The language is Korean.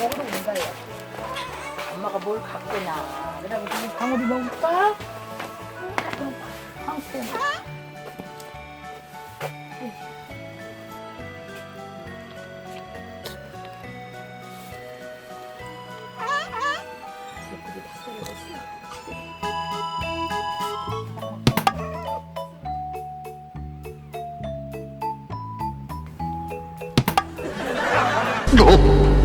먹으러 온다요. 엄마가 뭘 갖고 나. 그다음에 좀 방울이 먹을까? 응, 갖고. 방울. 너